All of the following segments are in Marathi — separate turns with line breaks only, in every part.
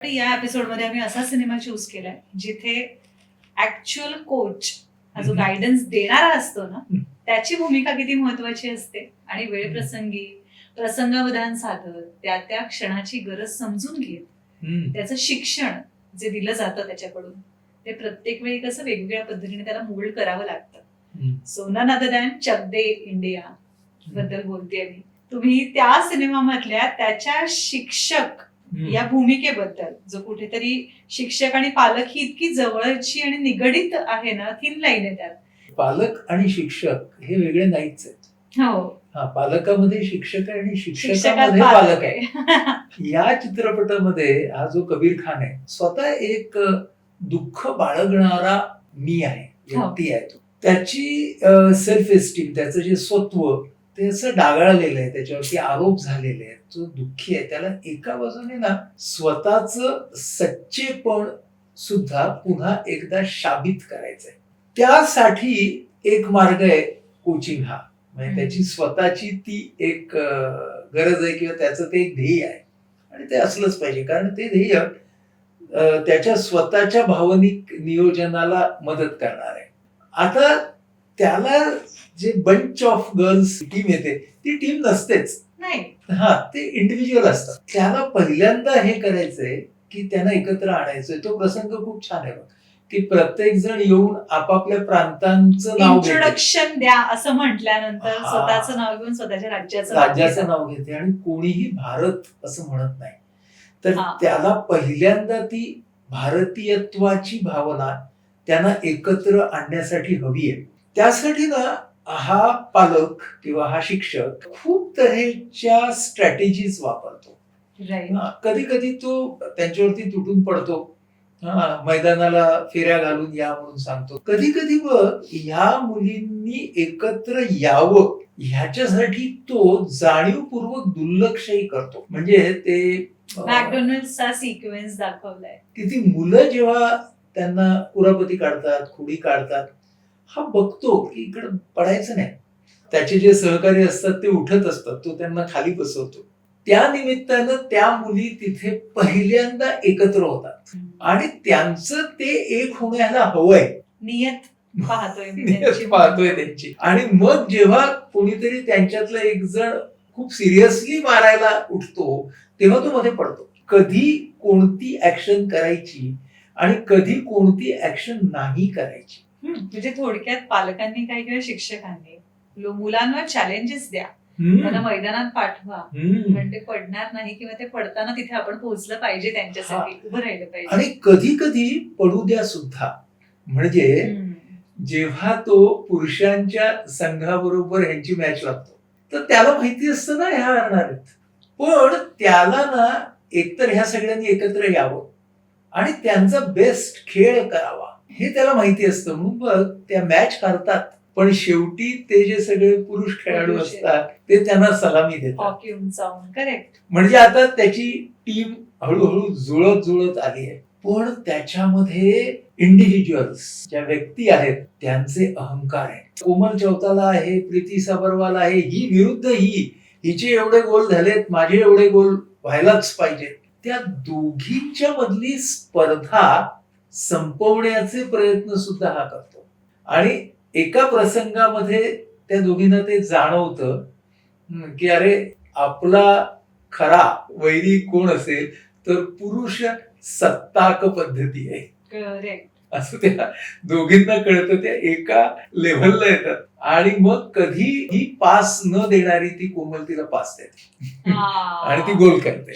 या एपिसोडमध्ये आम्ही असा सिनेमा चूज केलाय जिथे ऍक्च्युअल कोच हा जो. गायडन्स देणारा असतो ना. त्याची भूमिका किती महत्वाची असते आणि वेळप्रसंगी प्रसंगावधान साधत त्या त्या क्षणाची गरज समजून घेत. त्याचं शिक्षण जे दिलं जातं त्याच्याकडून ते प्रत्येक वेळी कसं वेगवेगळ्या पद्धतीने त्याला मोल्ड करावं लागतं
हम्म.
So none other than Chak De India बद्दल बोलते मी तुम्ही त्या सिनेमामधल्या त्याच्या शिक्षक. या भूमिकेबद्दल. जो कुठेतरी शिक्षक आणि पालक ही इतकी जवळची आणि निगडीत आहे ना थिन लाईन आहे त्यात.
पालक आणि शिक्षक हे वेगळे नाहीच आहेत.
हो.
हा पालकामध्ये शिक्षक आहे आणि शिक्षकामध्ये
पालक
आहे. या चित्रपटामध्ये हा जो कबीर खान आहे स्वतः एक दुःख बाळगणारा मी आहे व्यक्ती आहे तो. त्याची सेल्फ एस्टीम त्याचं जे स्वत्व ते असं डागाळलेलं आहे त्याच्यावरती आरोप झालेले आहेत. तो दुःखी आहे त्याला एका बाजूने ना स्वतःच सच्चेपण सुद्धा पुन्हा एकदा शाबित करायचंय. त्यासाठी एक मार्ग आहे कोचिंग हा. म्हणजे. त्याची स्वतःची ती एक गरज आहे किंवा त्याचं ते एक ध्येय आहे. आणि ते असलंच पाहिजे. कारण ते ध्येय त्याच्या स्वतःच्या भावनिक नियोजनाला मदत करणार आहे. आता त्याला जे बंच ऑफ गर्ल्स टीम येते ती टीम नसतेच.
नाही.
हा ते इंडिव्हिज्युअल असतात. त्याला पहिल्यांदा हे करायचंय की त्यांना एकत्र आणायचंय. तो प्रसंग खूप छान आहे बघ. की प्रत्येक जण येऊन आपापल्या प्रांतांचं नाव
इंट्रोडक्शन द्या असं म्हटल्यानंतर
हा.
स्वतःचं नाव घेऊन स्वतःच्या राज्याचं नाव
राज्याचं
घेतात.
नाव घेते आणि कोणीही भारत असं म्हणत नाही. तर
हा.
त्याला पहिल्यांदा ती भारतीयत्वाची भावना त्यांना एकत्र आणण्यासाठी हवी आहे. त्यासाठी ना हा पालक किंवा हा शिक्षक खूप तऱ्हेच्या स्ट्रॅटेजीज वापरतो. कधी कधी तो त्यांच्यावरती तुटून पडतो. हा, मैदानाला फेऱ्या घालून या म्हणून सांगतो. कधी कधी बघ ह्या मुलींनी एकत्र यावं ह्याच्यासाठी तो जाणीवपूर्वक दुर्लक्षही करतो. म्हणजे ते
मॅकडोनल्डचा सिक्वेन्स दाखवलाय.
की ती मुलं जेव्हा त्यांना कुरापती काढतात खुडी काढतात हा बघतो की इकडं पडायचं नाही. त्याचे जे सहकारी असतात ते उठत असतात तो त्यांना खाली बसवतो. त्या निमित्तानं त्या मुली तिथे पहिल्यांदा एकत्र होतात. आणि त्यांचं ते एक होण्याला हवंय.
नियत पाहतोय.
पाहतोय त्यांची. आणि मग जेव्हा कोणीतरी त्यांच्यातलं एक जण खूप सिरियसली मारायला उठतो तेव्हा तो मध्ये पडतो. कधी कोणती ऍक्शन करायची आणि कधी कोणती ऍक्शन नाही करायची.
म्हणजे थोडक्यात पालकांनी काय किंवा शिक्षकांनी मुलांवर चॅलेंजेस द्या. त्यांना मैदानात पाठवा. पण ते पडणार नाही किंवा ते पडताना तिथे आपण पोहोचलं पाहिजे त्यांच्यासाठी. उभं राहिलं पाहिजे.
आणि कधी कधी पडू द्या सुद्धा. म्हणजे. जेव्हा तो पुरुषांच्या संघाबरोबर ह्यांची मॅच लागतो तर त्याला माहिती असतं ना ह्या हरणार आहेत पण त्याला ना एकतर ह्या सगळ्यांनी एकत्र यावं. आणि त्यांचा बेस्ट खेळ करावा. हे त्याला माहिती असतं. म्हणून बघ त्या मॅच करतात. पण शेवटी ते जे सगळे पुरुष खेळाडू. असतात ते त्यांना सलामी देतात.
करेक्ट
म्हणजे आता त्याची टीम हळूहळू जुळत जुळत आली आहे. पण त्याच्यामध्ये इंडिव्हिज्युअल्स ज्या व्यक्ती आहेत त्यांचे अहंकार आहेत. कोमल चौताला आहे प्रीती सबरवाल आहे ही विरुद्ध ही हिचे एवढे गोल झालेत माझे एवढे गोल व्हायलाच पाहिजे त्या दोघींच्या मधली स्पर्धा संपवण्याचे प्रयत्न सुद्धा हा करतो. आणि एका प्रसंगामध्ये त्या दोघींना ते जाणवतं की अरे आपला खरा वैरी कोण असेल तर पुरुष सत्ताक पद्धती आहे.
करेक्ट
असं त्या दोघींना कळतं त्या एका लेव्हलला येतात. आणि मग कधी ही पास न देणारी ती कोमल तिला पास देते. आणि ती गोल करते.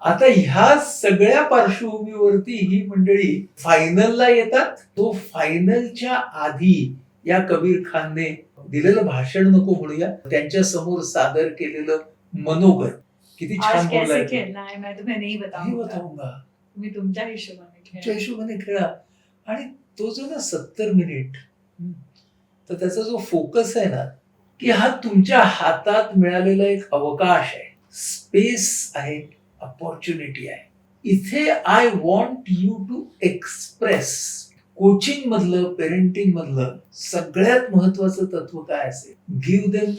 आता ह्या सगळ्या पार्श्वभूमीवरती ही मंडळी फायनलला येतात. तो फायनलच्या आधी या कबीर खानने दिलेलं भाषण नको म्हणूया. त्यांच्यासमोर सादर केलेलं मनोगत. किती छान
कैसे तुम्हें तुमच्या हिशोबाने
तुमच्या. हिशोबाने खेळा. आणि तो जो ना सत्तर मिनिट तर त्याचा जो फोकस आहे ना की हा तुमच्या हातात मिळालेला एक अवकाश आहे. स्पेस आहे अपॉर्च्युनिटी आहे. इथे I want you to express coaching मधलं पेरेंटिंग मधलं सगळ्यात महत्वाचं तत्व काय असेल? Give them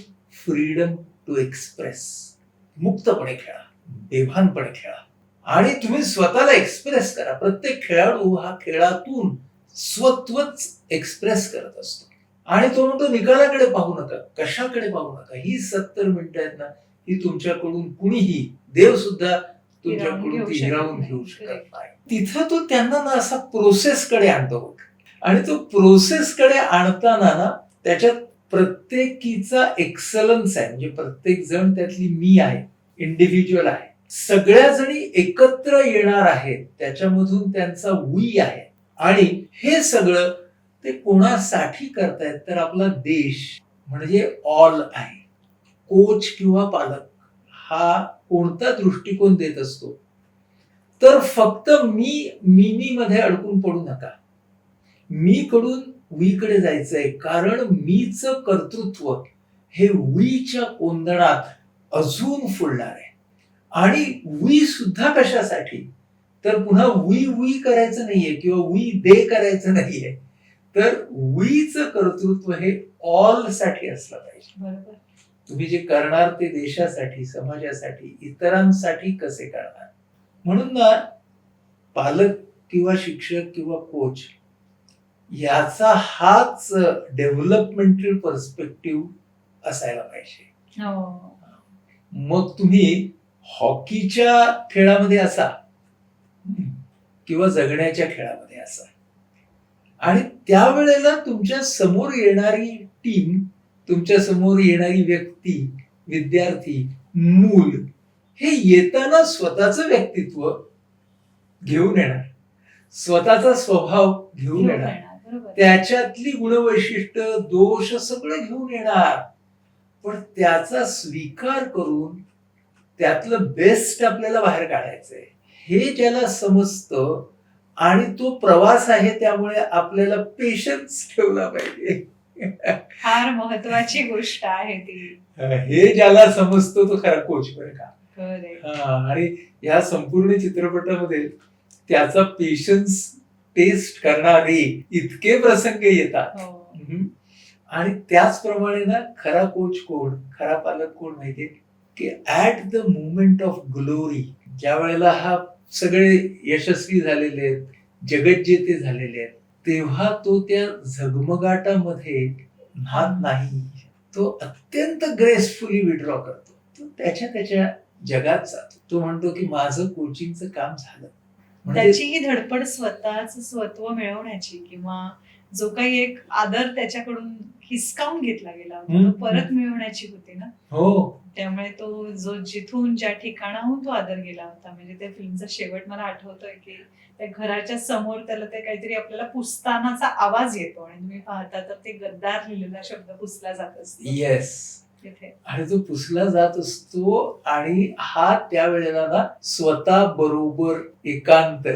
freedom to express मुक्तपणे खेळा. बेभानपणे खेळा. आणि तुम्ही स्वतःला एक्सप्रेस करा. प्रत्येक खेळाडू हा खेळातून स्वत्वच एक्सप्रेस करत असतो. आणि तो म्हणतो निकालाकडे पाहू नका कशाकडे पाहू नका? ही सत्तर मिनिटं आहेत ना ही तुमच्याकडून कुणीही देव सुद्धा तुमच्याकडून ती
घेऊ
हिरावून
शकत
घेऊ. शकत नाही. तिथं तो त्यांना ना असा प्रोसेस कडे आणतो. आणि तो प्रोसेस कडे आणताना ना त्याच्यात प्रत्येकीचा एक्सलन्स आहे. म्हणजे प्रत्येक जण त्यातली मी आहे इंडिव्हिज्युअल आहे. सगळ्या जणी एकत्र येणार आहेत त्याच्यामधून त्यांचा उई आहे. आणि हे सगळं ते कोणासाठी करतायत तर आपला देश म्हणजे ऑल आहे. कोच किंवा पालक हा कोणता दृष्टिकोन देत असतो तर फक्त मी मिनी मध्ये अडकून पडू नका. मी कडून उईकडे जायचंय कारण मीच कर्तृत्व हे वीच्या कोंदणात अजून फुलणार आहे. आणि वी सुद्धा कशासाठी? तर पुन्हा वी वी करायचं नाहीये किंवा वी दे करायचं नाहीये. तर वीच कर्तृत्व हे ऑलसाठी असलं पाहिजे.
बरोबर.
तुम्ही जे करणार ते देशासाठी समाजासाठी इतरांसाठी कसे करणार? म्हणून ना पालक किंवा शिक्षक किंवा कोच याचा हाच डेव्हलपमेंटल पर्स्पेक्टिव्ह असायला पाहिजे.
हो.
मग तुम्ही हॉकीच्या खेळामध्ये असा. किंवा जगण्याच्या खेळामध्ये असा. आणि त्यावेळेला तुमच्यासमोर येणारी टीम तुमच्यासमोर येणारी व्यक्ती विद्यार्थी मूल हे येताना स्वतःचं व्यक्तित्व घेऊन येणार. स्वतःचा स्वभाव घेऊन येणार. त्याच्यातली गुणवैशिष्ट्य दोष सगळं घेऊन येणार. पण त्याचा स्वीकार करून त्यातलं बेस्ट आपल्याला बाहेर काढायचंय. हे ज्याला समजतं आणि तो प्रवास आहे त्यामुळे आपल्याला पेशन्स ठेवला पाहिजे.
फार महत्वाची गोष्ट आहे ती.
हे ज्याला समजतो तो खरा कोच बरं का. हा, आणि या संपूर्ण चित्रपटामध्ये त्याचा पेशन्स टेस्ट करणारे इतके प्रसंग येतात.
हो.
आणि त्याचप्रमाणे ना खरा कोच कोण? खरा पालक कोण माहितीये? की at the moment of glory ज्या वेळेला हा सगळे यशस्वी झालेले आहेत जगज्जेते झालेले आहेत तेव्हा तो त्या झगमगाटामध्ये न्हात नाही. तो अत्यंत ग्रेसफुली विड्रॉ करतो. तो त्याच्या त्याच्या जगात जातो. तो म्हणतो की माझं कोचिंगचं काम झालं. म्हणजे
त्याची ही धडपड स्वतःच स्वत्व मिळवण्याची किंवा जो काही एक आदर त्याच्याकडून हिसकावून घेतला गेला होता.
हम्म,
तो परत मिळवण्याची होती ना.
हो.
त्यामुळे तो जो जिथून ज्या ठिकाणाहून तो आदर गेला होता. म्हणजे त्या फिल्मचा शेवट मला आठवतोय की त्या घराच्या समोर त्याला ते काहीतरी आपल्याला पुसतानाचा आवाज येतो. आणि तुम्ही पाहता तर ते गद्दार लिहिलेला शब्द पुसला जात असतो.
येस आणि तो पुसला जात असतो आणि हा त्यावेळेला ना स्वतः बरोबर एकांत.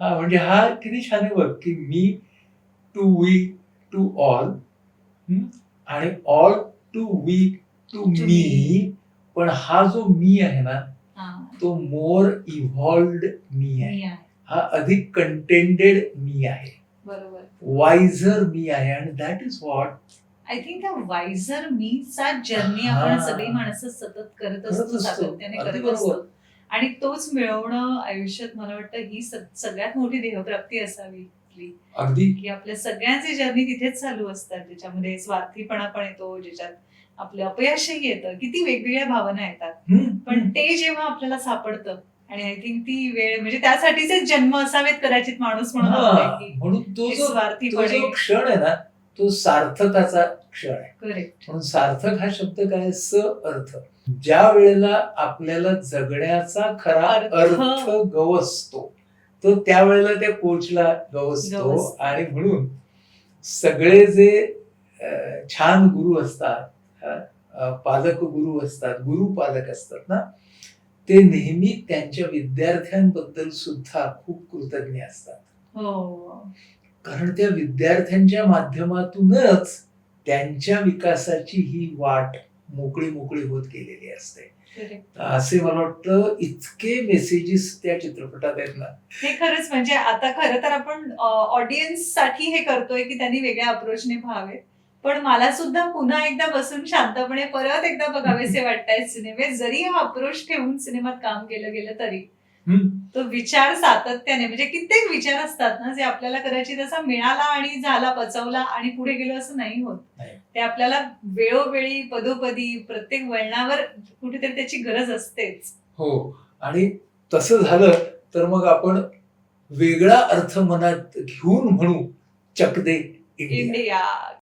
हा म्हणजे हा किती छान आहे बघ की me to we to all आणि all to we to me पण हा जो मी आहे ना तो मोर इव्हॉल्ड मी आहे. हा अधिक कंटेंटेड मी आहे.
बरोबर.
वायझर मी आहे आणि that is what
I think त्या वायझर मीचा जर्नी. आपण सगळी माणसं सतत करत असतो. सातत्याने करत. असतो. आणि तोच मिळवणं आयुष्यात मला वाटतं ही सगळ्यात मोठी देहप्राप्ती असावी. आपली.
अगदी.
की आपल्या सगळ्यांचे जर्नी तिथेच चालू असतात. ज्याच्यामध्ये स्वार्थीपणा पण येतो ज्याच्यात आपलं अपयशही येतं. किती वेगवेगळ्या भावना येतात. पण ते जेव्हा आपल्याला सापडतं आणि आय थिंक ती वेळ म्हणजे त्यासाठीच जन्म असावेत कदाचित माणूस म्हणून
तो जो
स्वार्थीपणे
क्षण आहे ना तो सार्थकाचा क्षण आहे.
करेक्ट
म्हणून सार्थक हा शब्द काय स अर्थ. ज्या वेळेला आपल्याला जगण्याचा खरा.
अर्थ
गवसतो तो त्यावेळेला त्या कोचला गवसतो. आणि म्हणून सगळे जे छान गुरु असतात पालक गुरु असतात गुरु पालक असतात ना ते नेहमी त्यांच्या विद्यार्थ्यांबद्दल सुद्धा खूप कृतज्ञ असतात.
हो.
कारण त्या विद्यार्थ्यांच्या माध्यमातूनच त्यांच्या विकासाची ही वाट मोकळी मोकळी होत गेलेली असते. असे मला वाटतं इतके मेसेजेस त्या चित्रपटात आहेत ना.
हे खरंच म्हणजे आता खरं तर आपण ऑडियन्ससाठी हे करतोय की त्यांनी वेगळ्या अप्रोचने पाहावे पण मला सुद्धा पुन्हा एकदा बसून शांतपणे परत एकदा बघावेसे वाटतायत सिनेमे जरी हा अप्रोच ठेवून सिनेमात काम केलं गेलं तरी. तो विचार सातत्याने म्हणजे कित्येक विचार असतात ना जे आपल्याला कदाचित असा मिळाला आणि झाला पचवला आणि पुढे गेलो असं नाही होत. ते आपल्याला वेळोवेळी पदोपदी प्रत्येक वळणावर कुठेतरी त्याची गरज असतेच.
हो. आणि तसं झालं तर मग आपण वेगळा अर्थ मनात घेऊन म्हणू चक दे इंडिया.
इंडिया.